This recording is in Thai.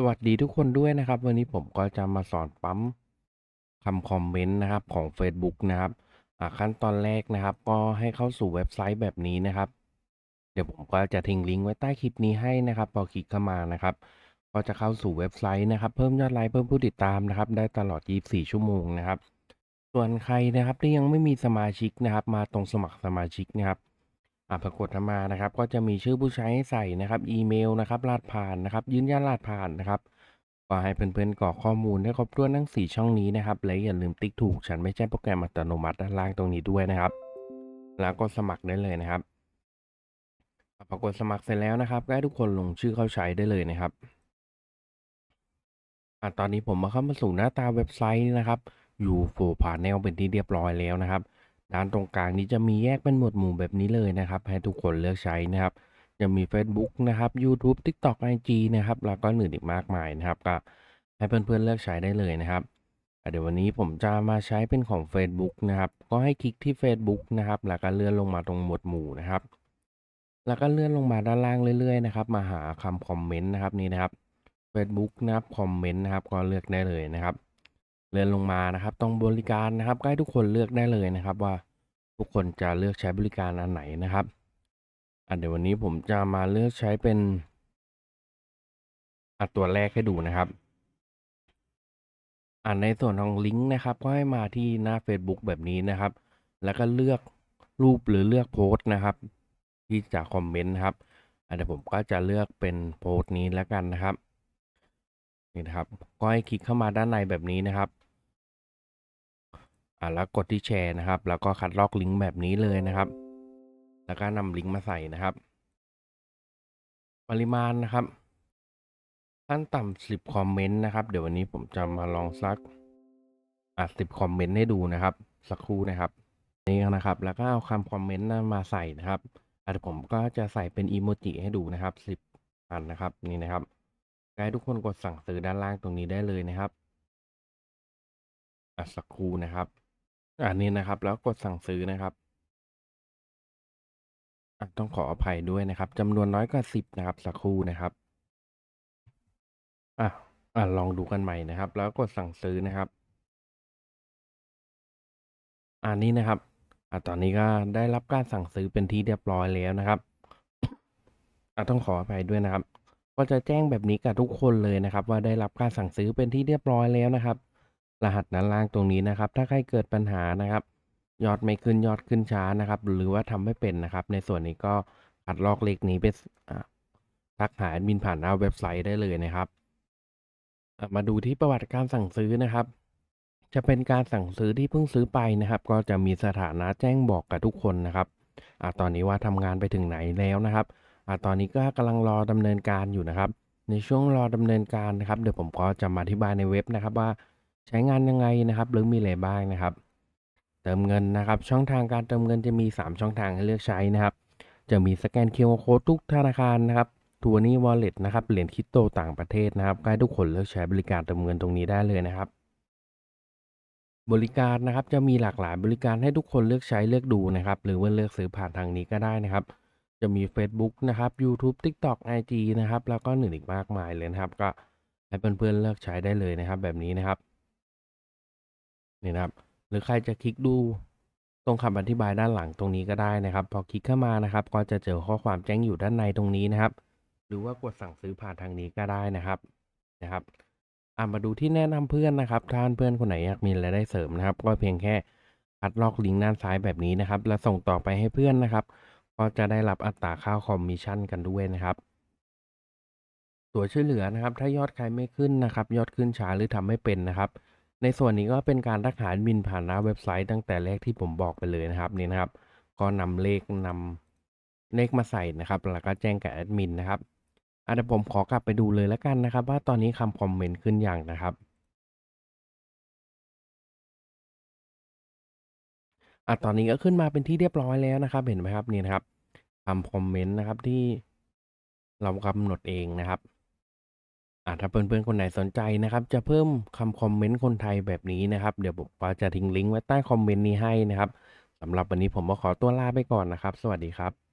สวัสดีทุกคนด้วยนะครับ วันนี้ผมก็จะมาสอนปั๊มคำคอมเมนต์นะครับของ Facebook นะครับขั้นตอนแรกนะครับ ก็ให้เข้าสู่เว็บไซต์แบบนี้นะครับ เดี๋ยวผมก็จะทิ้งลิงก์ไว้ใต้คลิปนี้ให้นะครับ พอคลิกเข้ามานะครับ ก็จะเข้าสู่เว็บไซต์นะครับ เพิ่มยอดไลค์เพิ่มผู้ติดตามนะครับ ได้ตลอด 24 ชั่วโมงนะครับ ส่วนใครนะครับที่ยังไม่มีสมาชิกนะครับ มาตรงสมัครสมาชิกนะครับ อ่าปรากฏมานะครับ ก็จะมีชื่อผู้ใช้ให้ใส่นะครับ อีเมลนะครับรหัสผ่านนะครับ ยืนยันรหัสผ่านนะครับก็ให้เพื่อนๆกรอกข้อมูลให้ครบถ้วนทั้ง 4 ช่องนี้นะครับและอย่าลืมติ๊กถูก ฉันไม่ใช่โปรแกรมอัตโนมัติด้านล่างตรงนี้ด้วยนะครับ แล้วก็สมัครได้เลยนะครับพอกดสมัครเสร็จแล้วนะครับก็ให้ทุกคนลงชื่อเข้าใช้ได้เลยนะครับอะตอนนี้ผมมาเข้ามาสู่หน้าตาเว็บไซต์นะครับอยู่โฟผ่านแนวเป็นที่เรียบร้อยแล้วนะครับ ด้านตรงกลางนี้จะมีแยกเป็นหมวดหมู่แบบนี้เลยนะครับ ให้ทุกคนเลือกใช้นะครับ จะมี Facebook นะครับ YouTube TikTok IG นะครับ แล้วก็อื่นอีกมากมายนะครับก็ให้เพื่อนๆเลือกใช้ได้เลยนะครับเดี๋ยววันนี้ผมจะมาใช้เป็นของ Facebook นะครับ ก็ให้คลิกที่ Facebook นะครับ แล้วก็เลื่อนลงมาตรงหมวดหมู่นะครับ แล้วก็เลื่อนลงมาด้านล่างเรื่อยๆนะครับ มาหาคำคอมเมนต์นะครับนี่นะครับ Facebook นะครับคอมเมนต์นะครับ ก็เลือกได้เลยนะครับ เลื่อนลงมานะครับ ตรงบริการนะครับ ใก็ให้ทุกคนเลือกได้เลยนะครับว่า ทุกคนจะเลือกใช้บริการอันไหนนะครับอะเดี๋ยววันนี้ผมจะมาเลือกใช้เป็นอะตัวแรกให้ดูนะครับอ่าในส่วนของลิงก์นะครับ ก็ให้มาที่หน้า Facebook แบบนี้นะครับ แล้วก็เลือกรูปหรือเลือกโพสต์นะครับ ที่จะคอมเมนต์นะครับอะเดี๋ยวผมก็จะเลือกเป็นโพสต์นี้แล้วกันนะครับนี่นะครับ ก็ให้คลิกเข้ามาด้านในแบบนี้นะครับ อ่าแล้วกดที่แชร์นะครับ แล้วก็คัดลอกลิงก์แบบนี้เลยนะครับ แล้วก็นำลิงก์มาใส่นะครับ ปริมาณนะครับขั้นต่ำสิบคอมเมนต์นะครับ เดี๋ยววันนี้ผมจะมาลองสักอะสิบคอมเมนต์ให้ดูนะครับ สักครู่นะครับนี่นะครับ แล้วก็เอาคำคอมเมนต์นั้นมาใส่นะครับอะเดี๋ยวผมก็จะใส่เป็นอีโมจิให้ดูนะครับสิบอันนะครับนี่นะครับให้ทุกคนกดสั่งซื้อด้านล่างตรงนี้ได้เลยนะครับอะสักครู่นะครับ อันนี้นะครับ แล้วกดสั่งซื้อนะครับอะต้องขออภัยด้วยนะครับจำนวนน้อยกว่าสิบนะครับ สักครู่นะครับอะอะลองดูกันใหม่นะครับ แล้วกดสั่งซื้อนะครับ อันนี้นะครับอะตอนนี้ก็ได้รับการสั่งซื้อเป็นที่เรียบร้อยแล้วนะครับอะต้องขออภัยด้วยนะครับ ก็จะแจ้งแบบนี้กับทุกคนเลยนะครับ ว่าได้รับการสั่งซื้อเป็นที่เรียบร้อยแล้วนะครับ รหัสด้านล่างตรงนี้นะครับ ถ้าใครเกิดปัญหานะครับ ยอดไม่ขึ้นยอดขึ้นช้านะครับ หรือว่าทำไม่เป็นนะครับ ในส่วนนี้ก็คัดลอกเลขนี้ไปทักหาแอดมินผ่านหน้าเว็บไซต์ได้เลยนะครับ มาดูที่ประวัติการสั่งซื้อนะครับ จะเป็นการสั่งซื้อที่เพิ่งซื้อไปนะครับ ก็จะมีสถานะแจ้งบอกกับทุกคนนะครับอตอนนี้ว่าทำงานไปถึงไหนแล้วนะครับอตอนนี้ก็กำลังรอดำเนินการอยู่นะครับ ในช่วงรอดำเนินการนะครับ เดี๋ยวผมก็จะมาอธิบายในเว็บนะครับว่า ใช้งานยังไงนะครับหรือมีอะไรบ้างนะครับ เติมเงินนะครับ ช่องทางการเติมเงินจะมี 3 ช่องทางให้เลือกใช้นะครับ จะมีสแกน QR Code ทุกธนาคารนะครับทัวนี้ Wallet นะครับเหรียญคริปโตต่างประเทศนะครับก็ให้ทุกคนเลือกใช้บริการเติมเงินตรงนี้ได้เลยนะครับ บริการนะครับจะมีหลากหลายบริการให้ทุกคนเลือกใช้เลือกดูนะครับ หรือว่าเลือกซื้อผ่านทางนี้ก็ได้นะครับ จะมี Facebook นะครับ YouTube TikTok IG นะครับ แล้วก็หนึ่งอีกมากมายเลยนะครับ ก็ให้เพื่อนๆเลือกใช้ได้เลยนะครับ แบบนี้นะครับ นี่นะครับ หรือใครจะคลิกดูตรงคำอธิบายด้านหลังตรงนี้ก็ได้นะครับ พอคลิกเข้ามานะครับ ก็จะเจอข้อความแจ้งอยู่ด้านในตรงนี้นะครับ หรือว่ากดสั่งซื้อผ่านทางนี้ก็ได้นะครับนะครับอะมาดูที่แนะนำเพื่อนนะครับถ้าเพื่อนคนไหนอยากมีรายได้เสริมนะครับ ก็เพียงแค่คัดลอกลิงก์ด้านซ้ายแบบนี้นะครับ แล้วส่งต่อไปให้เพื่อนนะครับ ก็จะได้รับอัตราค่าคอมมิชชั่นกันด้วยนะครับ ตัวช่วยเหลือนะครับ ถ้ายอดใครไม่ขึ้นนะครับ ยอดขึ้นช้าหรือทำไม่เป็นนะครับ ในส่วนนี้ก็เป็นการทักหาแอดมินผ่านหน้าเว็บไซต์ตั้งแต่แรกที่ผมบอกไปเลยนะครับนี่นะครับ ก็นำเลขนำเลขมาใส่นะครับแล้วก็แจ้งกับแอดมินนะครับอะเดี๋ยวผมขอกลับไปดูเลยแล้วกันนะครับ ว่าตอนนี้คำคอมเมนต์ขึ้นอย่างนะครับอะตอนนี้ก็ขึ้นมาเป็นที่เรียบร้อยแล้วนะครับ เห็นไหมครับนี่นะครับคำคอมเมนต์นะครับที่เรากำหนดเองนะครับ อ่าถ้าเพื่อนๆคนไหนสนใจนะครับ จะเพิ่มคำคอมเมนต์คนไทยแบบนี้นะครับ เดี๋ยวผมจะทิ้งลิงก์ไว้ใต้คอมเมนต์นี้ให้นะครับสำหรับวันนี้ผมก็ขอตัวลาไปก่อนนะครับ สวัสดีครับ